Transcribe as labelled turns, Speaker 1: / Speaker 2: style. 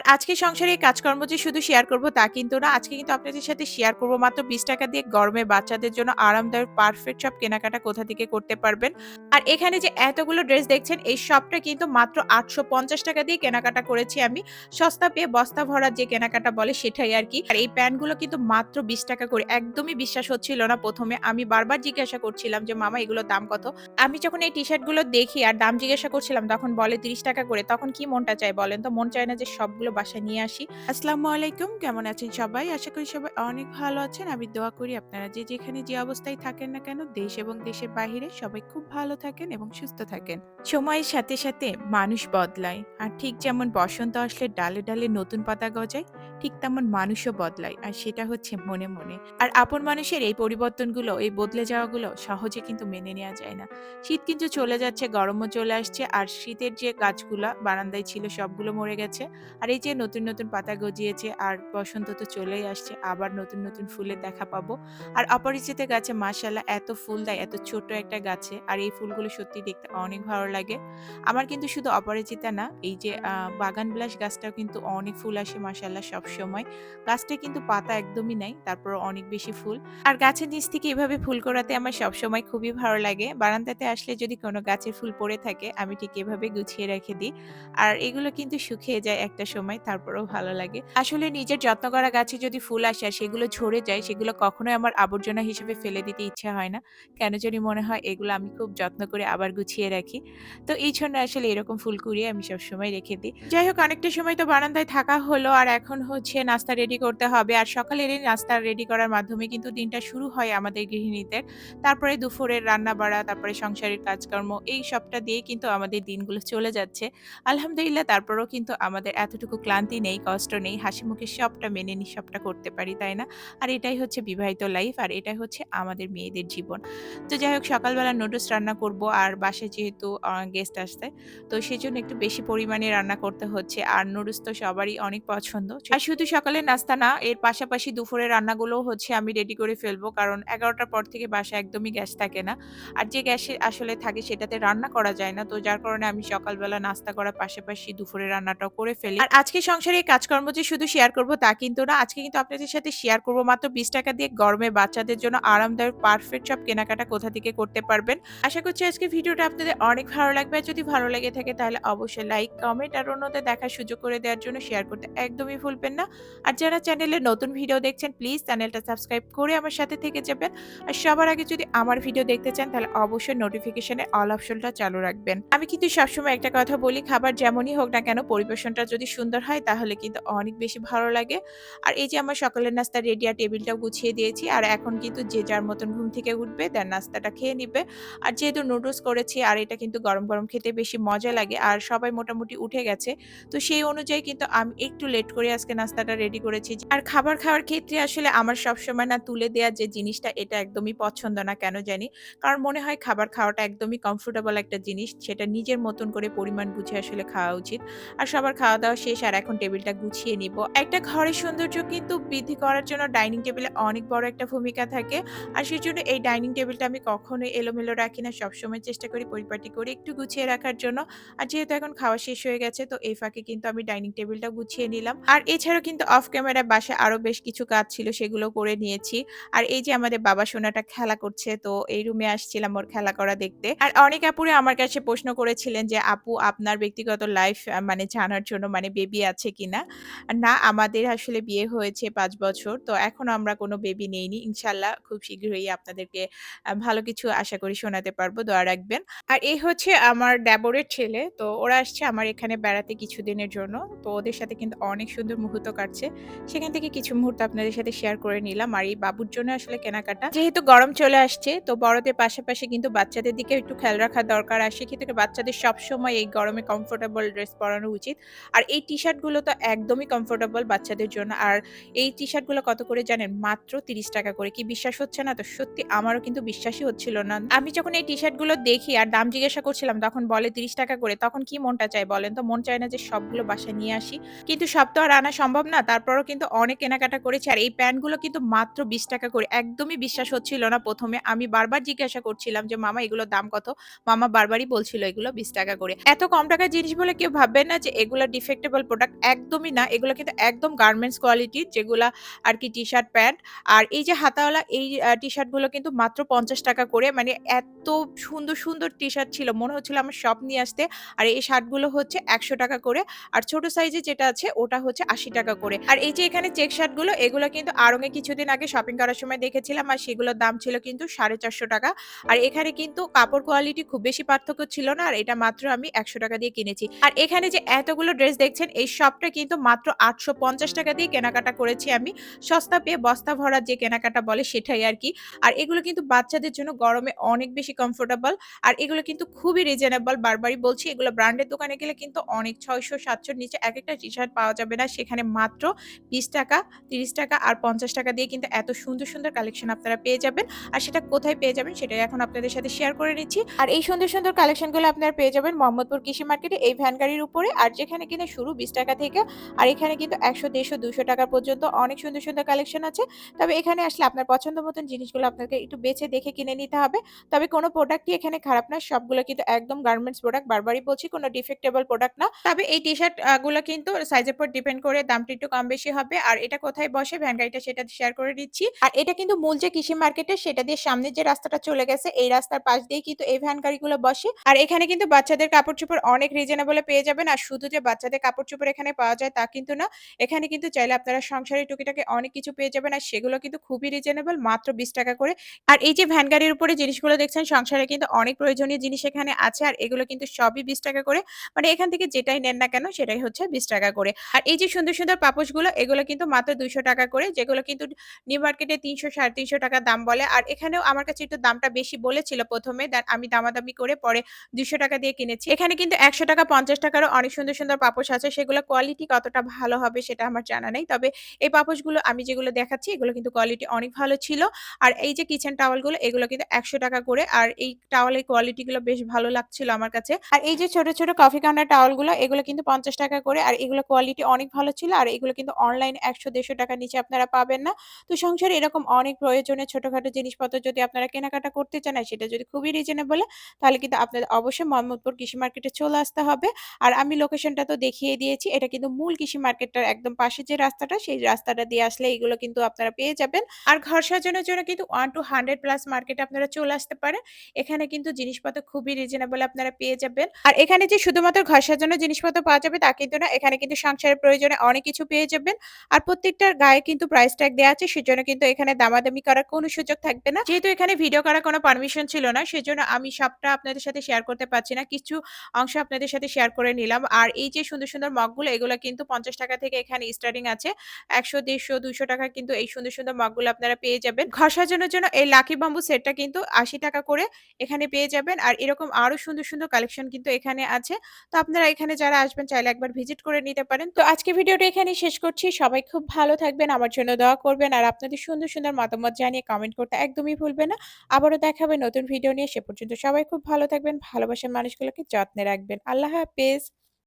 Speaker 1: আর আজকে সংসারে কাজকর্ম যে শুধু শেয়ার করব তা কিন্তু না। আজকে কিন্তু আপনাদের সাথে শেয়ার করব মাত্র ৳20 দিয়ে গরমে বাচ্চাদের জন্য আরামদায়ক পারফেক্ট সব কেনাকাটা কোথা থেকে করতে পারবেন। আর এখানে যে এতগুলো ড্রেস দেখছেন এই সবটা কিন্তু মাত্র ৳850 দিয়ে কেনাকাটা করেছি আমি। সস্তা পেয়ে বস্তা ভরা যে কেনাকাটা বলে সেটাই আরকি। আর এই প্যান্টগুলো কিন্তু মাত্র ৳20 করে। একদমই বিশ্বাস হচ্ছিল না প্রথমে আমি বারবার জিজ্ঞাসা করছিলাম যে, "মামা এগুলোর দাম কত?" আমি যখন এই টি-শার্টগুলো দেখি আর দাম জিজ্ঞাসা করছিলাম তখন বলে ৳30 করে। তখন কি মনটা চায় বলেন তো? মন চায় না যে সবগুলো বাসায় নিয়ে আসি। আসসালামু আলাইকুম। কেমন আছেন সবাই? আশা করি সবাই অনেক ভালো আছেন। আমি দোয়া করি আপনারা যে যেখানে যে অবস্থায় থাকেন না কেন দেশ এবং দেশের বাহিরে সবাই খুব ভালো থাকেন এবং সুস্থ থাকেন। সময়ের সাথে, সাথে মানুষ বদলায়। আর ঠিক যেমন বসন্ত আসলে ডালে, ডালে নতুন পাতা গজায়, ঠিক তেমন মানুষও বদলায়। আর সেটা হচ্ছে মনে, মনে। আর আপন মানুষের এই পরিবর্তনগুলো, এই বদলে যাওয়াগুলো সহজে কিন্তু মেনে নেয়া যায় না। শীত কিন্তু চলে যাচ্ছে, গরমও চলে আসছে। আর শীতের যে গাছগুলা বারান্দায় ছিল সবগুলো মরে গেছে। আর এই যে নতুন, নতুন পাতা গজিয়েছে আর বসন্ত তো চলেই আসছে। আবার নতুন, নতুন ফুলের দেখা পাবো। আর অপরিচিত গাছে মাশাআল্লাহ এত ফুল দেয়, এত ছোট একটা গাছে। আর এই ফুলগুলো সত্যিই দেখতে অনেক ভালো লাগে। আমার কিন্তু শুধু অপরাজিতা না, এই যে বাগান বিলাস গাছটাও কিন্তু অনেক ফুল আসে মাশাআল্লাহ সবসময়। গাছটায় কিন্তু পাতা একদমই নাই, তারপরও অনেক বেশি ফুল। আর গাছের নিচ থেকে এভাবে ফুল করাতে আমার সবসময় খুবই ভালো লাগে। বারান্দাতে আসলে যদি কোনো গাছের ফুল পড়ে থাকে, আমি ঠিক এভাবে গুছিয়ে রেখে দিই। আর এগুলো কিন্তু শুকিয়ে যায় একটা সময়, তারপরেও ভালো লাগে। আসলে নিজের যত্ন করা গাছে যদি ফুল আসে আর সেগুলো ঝরে যায়, সেগুলো কখনোই আমার আবর্জনা হিসেবে ফেলে দিতে ইচ্ছা হয় না। কেন জানি মনে হয় এগুলো আমি খুব যত্ন করে আবার গুছিয়ে রাখি। তো এই জন্য আসলে এরকম ফুল কুড়িয়ে আমি সবসময় রেখে দিই। যাই হোক অনেকটা সময় তো বারান্দায় থাকা হলো আর এখন হচ্ছে নাস্তা রেডি করতে হবে। আর সকালের এই নাস্তা রেডি করার মাধ্যমে কিন্তু দিনটা শুরু হয় আমাদের গৃহিণীদের। তারপরে দুপুরের রান্না-বাড়া, তারপরে সংসারের কাজকর্ম এই সবটা দিয়ে কিন্তু আমাদের দিনগুলো চলে যাচ্ছে। আলহামদুলিল্লাহ তারপরেও কিন্তু আমাদের এতটুকু ক্লান্তি নেই, কষ্ট নেই। হাসিমুখে সবটা মেনে নিই, সবটা করতে পারি, তাই না? আর এটাই হচ্ছে বিবাহিত লাইফ আর এটাই হচ্ছে আমাদের মেয়েদের জীবন। তো যাই হোক সকালবেলা নুডলস রান্না করব আর বাসায় যেহেতু গেস্ট আসতে তো সেজন্য একটু বেশি পরিমাণে রান্না করতে হচ্ছে। আর নুডলস তো সবারই অনেক পছন্দ। আর শুধু সকালের নাস্তা না, এর পাশাপাশি দুপুরের রান্নাগুলোও হচ্ছে আমি রেডি করে ফেলব। কারণ এগারোটার পর থেকে বাসায় একদমই গ্যাস থাকে না। আর যে গ্যাসে আসলে থাকে সেটাতে রান্না করা যায় না। তো যার কারণে আমি সকালবেলা নাস্তা করার পাশাপাশি দুপুরের রান্নাটাও করে ফেলি। আর আজকে সংসারে এই কাজকর্ম যে শুধু শেয়ার করব তা কিন্তু না। আজকে কিন্তু আপনাদের সাথে শেয়ার করব মাত্র ৳20 দিয়ে গরমে বাচ্চাদের জন্য আরামদায়ক পারফেক্ট সব কেনাকাটা কোথা থেকে করতে পারবেন। আশা করছি আজকে ভিডিওটা আপনাদের অনেক ভালো লাগবে। আর যদি ভালো লেগে থাকে তাহলে অবশ্যই লাইক, কমেন্ট আর অন্যদের দেখার সুযোগ করে দেওয়ার জন্য শেয়ার করতে একদমই ভুলবেন না। আর যারা চ্যানেলে নতুন ভিডিও দেখছেন প্লিজ চ্যানেলটা সাবস্ক্রাইব করে আমার সাথে থেকে যাবেন। আর সবার আগে যদি আমার ভিডিও দেখতে চান তাহলে অবশ্যই নোটিফিকেশনে অল অপশনটা চালু রাখবেন। আমি কিন্তু সবসময় একটা কথা বলি খাবার যেমনই হোক না কেন পরিবেশনটা যদি সুন্দর হয় তাহলে কিন্তু অনেক বেশি ভালো লাগে। আর এই যে আমার সকালের নাস্তা রেডি আর টেবিলটাও গুছিয়ে দিয়েছি। আর এখন কিন্তু যে যার মতন ঘুম থেকে উঠবে দেন নাস্তাটা খেয়ে নিবে। আর যেহেতু নুডলস করেছি আর এটা কিন্তু গরম, গরম খেতে বেশি মজা লাগে। আর সবাই মোটামুটি উঠে গেছে। তো সেই অনুযায়ী কিন্তু আমি একটু লেট করে আজকে নাস্তাটা রেডি করেছি। আর খাবার খাওয়ার ক্ষেত্রে আসলে আমার সবসময় না তুলে দেয়া যে জিনিসটা এটা একদমই পছন্দ না কেন জানি। কারণ মনে হয় খাবার খাওয়াটা একদমই কমফোর্টেবল একটা জিনিস। সেটা নিজের মতন করে পরিমাণ বুঝে আসলে খাওয়া উচিত। আর সবার খাওয়া-দাওয়া শেষ আর এখন টেবিলটা গুছিয়ে নিব। একটা ঘরের সৌন্দর্য কিন্তু বৃদ্ধি করার জন্য ডাইনিং টেবিলে অনেক বড় একটা ভূমিকা থাকে। আর সেজন্য এই ডাইনিং টেবিলটা আমি কখনোই এলোমেলো রাখি না। সবসময় চেষ্টা করি পরিপাটি করে একটু গুছিয়ে রাখার জন্য। আর যেহেতু এখন খাওয়া শেষ হয়ে গেছে, তো এই ফাঁকে কিন্তু আমি ডাইনিং টেবিলটা গুছিয়ে নিলাম। আর এছাড়াও কিন্তু অফ ক্যামেরায় বাসায় আরও বেশ কিছু কাজ ছিল, সেগুলো করে নিয়েছি। আর এই যে আমাদের বাবা সোনাটা খেলা করছে, তো এই রুমে আসছিলাম ওর খেলা করা দেখতে। আর অনেক আপুরে আমার কাছে প্রশ্ন করেছিলেন যে, আপু, আপনার ব্যক্তিগত লাইফ মানে জানার জন্য মানে বেবি আছে কিনা? না, আমাদের আসলে বিয়ে হয়েছে পাঁচ বছর। তো এখন আমরা কোনো বেবি নেইনি। ইনশাল্লাহ খুব শীঘ্রই আপনাদেরকে ভালো কিছু আশা করি শোনাতে পারব। দোয়া রাখবেন। আর এই হচ্ছে আমার দেবরের ছেলে। তো ওরা আসছে আমার এখানে বেড়াতে কিছুদিনের জন্য। তো ওদের সাথে কিন্তু অনেক সুন্দর মুহূর্ত কাটছে। সেখান থেকে কিছু মুহূর্ত আপনাদের সাথে শেয়ার করে নিলাম। আর এই বাবুর জন্য আসলে কেনাকাটা। যেহেতু গরম চলে আসছে, তো বড়দের পাশাপাশি কিন্তু বাচ্চাদের দিকে একটু খেয়াল রাখা দরকার। আর সেক্ষেত্রে বাচ্চাদের সবসময় এই গরমে কমফোর্টেবল ড্রেস পরানো উচিত। আর এই টি-শার্ট গুলো তো একদমই কমফোর্টেবল বাচ্চাদের জন্য। আর এই টি-শার্টগুলো কত করে জানেন? মাত্র ৳৩০ করে। কি বিশ্বাস হচ্ছে না তো? সত্যি আমারও কিন্তু বিশ্বাসই হচ্ছিল না। আমি যখন এই টি-শার্টগুলো দেখি আর দাম জিজ্ঞাসা করছিলাম তখন বলে ৳৩০ করে। তখন কি মনটা চায় বলেন তো? মন চায় না যে সবগুলো বাসায় নিয়ে আসি। কিন্তু সব তো আর আনা সম্ভব না। তারপরও কিন্তু অনেক কেনাকাটা করেছি। আর এই প্যান্টগুলো কিন্তু মাত্র ৳20 করে। একদমই বিশ্বাস হচ্ছিল না প্রথমে আমি বারবার জিজ্ঞাসা করছিলাম যে, "মামা এগুলোর দাম কত?" মামা বারবারই বলছিল এগুলো ৳20 করে। এত কম টাকার জিনিস বলে কেউ ভাববেন না যে এগুলো ডিফেক্টেবল প্রোডাক্ট একদমই না। এগুলো কিন্তু একদম গার্মেন্টস কোয়ালিটির যেগুলা আরকি টি-শার্ট, প্যান্ট। আর এই যে হাতাওয়ালা এই টি শার্টগুলো কিন্তু মাত্র ৳৫০ করে। মানে এত সুন্দর, সুন্দর টি-শার্ট ছিল। মনে হচ্ছিল আমার সব নিয়ে আসতে। আর এই শার্টগুলো হচ্ছে একশো টাকা করে। আর ছোট সাইজে যেটা আছে ওটা হচ্ছে ৳৮০ করে। আর এই যে এখানে চেক শার্টগুলো এগুলো কিন্তু এ কিছুদিন আগে শপিং করার সময় দেখেছিলাম আর সেগুলোর দাম ছিল কিন্তু ৳৪৫০ আর এখানে কিন্তু কাপড় কোয়ালিটি খুব বেশি পার্থক্য ছিল না। আর এটা মাত্র আমি ৳১০০ দিয়ে কিনেছি। আর এখানে যে এতগুলো ড্রেস দেখছেন এই সবটা কিন্তু মাত্র ৳৮৫০ দিয়ে কেনাকাটা করেছি আমি। সস্তা পেয়ে বস্তা ভরা যে কেনাকাটা বলে সেটাই আর কি আর এগুলো কিন্তু বাচ্চাদের জন্য গরমে অনেক বেশি কমফোর্টেবল। আর এগুলো কিন্তু খুবই রিজনেবল বারবারই বলছি এগুলো ব্র্যান্ডের দোকানে গেলে কিন্তু অনেক ছয়শো সাতশোর নিচে এক একটা টি-শার্ট পাওয়া যাবে না। সেখানে মাত্র ৳২০, ৳৩০ আর ৳৫০ দিয়ে কিন্তু এত সুন্দর, সুন্দর কালেকশন আপনারা পেয়ে যাবেন। আর সেটা কোথায় পেয়ে যাবেন সেটাই এখন আপনাদের সাথে শেয়ার করে নিচ্ছি। আর এই সুন্দর, সুন্দর কালেকশনগুলো আপনারা পেয়ে যাবেন মোহাম্মদপুর কৃষি মার্কেটে এই ভ্যান গাড়ির উপরে। আর যেখানে কিনা শুরু ৳২০ থেকে। আর এখানে কিন্তু ৳১০০, ৳১৫০, ৳২০০ পর্যন্ত অনেক সুন্দর, সুন্দর কালেকশন আছে। তবে এখানে আসলে আপনার পছন্দ মতন জিনিসগুলো আপনাকে একটু বেছে দেখে কিনে নিতে হবে। তবে কোনো প্রোডাক্টই এখানে খারাপ না। সবগুলো কিন্তু একদম গার্মেন্টস প্রোডাক্ট। বারবারই বলছি কোন ডিফেক্টেবল প্রোডাক্ট না। তবে এই টি-শার্টগুলো কিন্তু সাইজের উপর ডিপেন্ড করে দামটা একটু কম বেশি হবে। আর এটা কোথায় বসে ভ্যান গাড়িটা সেটা শেয়ার করে দিচ্ছি। আর এটা কিন্তু মূল যে কৃষি মার্কেটে সেটা দিয়ে সামনের যে রাস্তাটা চলে গেছে এই রাস্তার পাশ দিয়ে কিন্তু এই ভ্যান গাড়িগুলো বসে। আর এখানে কিন্তু বাচ্চাদের কাপড়-চোপড় অনেক রিজনেবল পেয়ে যাবেন। আর শুধু যে বাচ্চাদের কাপড়-চোপড় এখানে পাওয়া যায় তা কিন্তু না। এখানে কিন্তু চাইলে আপনারা সংসারের টুকিটাকি অনেক কিছু পেয়ে যাবেন। আর সেগুলো কিন্তু খুবই রিজনেবল মাত্র ৳২০ করে। আর এই যে ভ্যান গাড়ির উপরে জিনিসগুলো দেখছেন সংসারে কিন্তু অনেক প্রয়োজনীয় জিনিস এখানে আছে। আর এগুলো কিন্তু সবই ৳২০ করে। মানে এখান থেকে যেটাই নেন না কেন সেটাই হচ্ছে ৳২০ করে। আর এই যে সুন্দর, সুন্দর পাপোশগুলো এগুলো কিন্তু মাত্র ৳২০০ করে। যেগুলো কিন্তু নিউ মার্কেটে ৳৩০০, ৳৩৫০ দাম বলে। আর এখানেও আমার কাছে একটু দামটা বেশি বলেছিল প্রথমে আমি দামাদামি করে পরে ৳২০০ দিয়ে কিনেছি। এখানে কিন্তু ৳১০০, ৳৫০ রও অনেক সুন্দর, সুন্দর পাপোশ আছে। সেগুলো কোয়ালিটি কতটা ভালো হবে সেটা আমার জানা নেই। তবে এই পাপোশগুলো আমি যেগুলো দেখাচ্ছি এগুলো কিন্তু কোয়ালিটি অনেক ভালো ছিল। আর এই যে কিচেন টাওয়ালগুলো এগুলো কিন্তু ৳১০০ করে। আর এই টাওয়ালের কোয়ালিটি গুলো বেশ ভালো লাগছিল আমার কাছে। আর এই যে ছোট, ছোট কফি কর্নার টাওয়ালগুলো এগুলো কিন্তু ৳৫০ করে। আর এগুলো কোয়ালিটি অনেক ভালো ছিল। আর এগুলো কিন্তু অনলাইন ৳১০০-১৫০ নিচে আপনারা পাবেন না। তো সংসারে এরকম অনেক প্রয়োজনে ছোটখাটো জিনিসপত্র যদি আপনারা কেনাকাটা করতে চান সেটা যদি খুবই রিজনেবল তাহলে কিন্তু আপনাদের অবশ্যই মোহাম্মদপুর কৃষি মার্কেটে চলে আসতে হবে। আর আমি লোকেশনটা তো দেখিয়ে দিয়েছি। এটা কিন্তু মূল কৃষি মার্কেটটার একদম পাশে যে রাস্তাটা সেই রাস্তাটা দিয়ে আসলে এগুলো কিন্তু আপনারা পেয়ে যাবেন। আর ঘর সাজানোর জন্য কিন্তু ওয়ান টু হান্ড্রেড প্লাস মার্কেটে আপনারা চলে আসতে পারেন। এখানে কিন্তু জিনিসপত্র খুবই রিজনেবল আপনারা পেয়ে যাবেন। আর এখানে যে শুধুমাত্র ঘর সাজানোর জিনিসপত্র পাওয়া যাবে তা কিন্তু না। এখানে কিন্তু সংসারের প্রয়োজনে অনেক কিছু পেয়ে যাবেন। আর প্রত্যেকটার গায়ে কিন্তু প্রাইস ট্যাগ দেওয়া আছে। সেজন্য কিন্তু এখানে দামাদামি করার কোনো সুযোগ থাকবে না। যেহেতু এখানে ভিডিও করার কোনো পারমিশন ছিল না সেজন্য আমি সবটা আপনাদের সাথে শেয়ার করতে পারছি না। কিছু অংশ আপনাদের সাথে শেয়ার করে নিলাম। আর এই যে সুন্দর, সুন্দর মগগুলো এগুলো কিন্তু ৳৫০ থেকে এখানে স্টার্টিং আছে। ৳১০০, ৳১৫০, ৳২০০ কিন্তু এই সুন্দর, সুন্দর মগগুলো আপনারা পেয়ে যাবেন। ঘর সাজানোর জন্য এই লাকি বাম্বু সেটটা কিন্তু ৳৮০ করে এখানে পেয়ে যাবেন। আর এরকম আরও সুন্দর, সুন্দর কালেকশন কিন্তু এখানে আছে। তো আপনারা এখানে যারা আসবেন চাইলে একবার ভিজিট করে নিতে পারেন। তো আজকে ভিডিওটা এখানে শেষ করছি। সবাই খুব ভালো থাকবেন। আমার জন্য দোয়া করবেন। আর আপনাদের সুন্দর, সুন্দর মতামত জানিয়ে কমেন্ট করতে একদমই ভুলবেন না। আবারও দেখা হবে নতুন ভিডিও নিয়ে। সে পর্যন্ত সবাই খুব ভালো থাকবেন। ভালোবাসার মানুষগুলোকে যত্নে রাখবেন। আল্লাহ হাফেজ।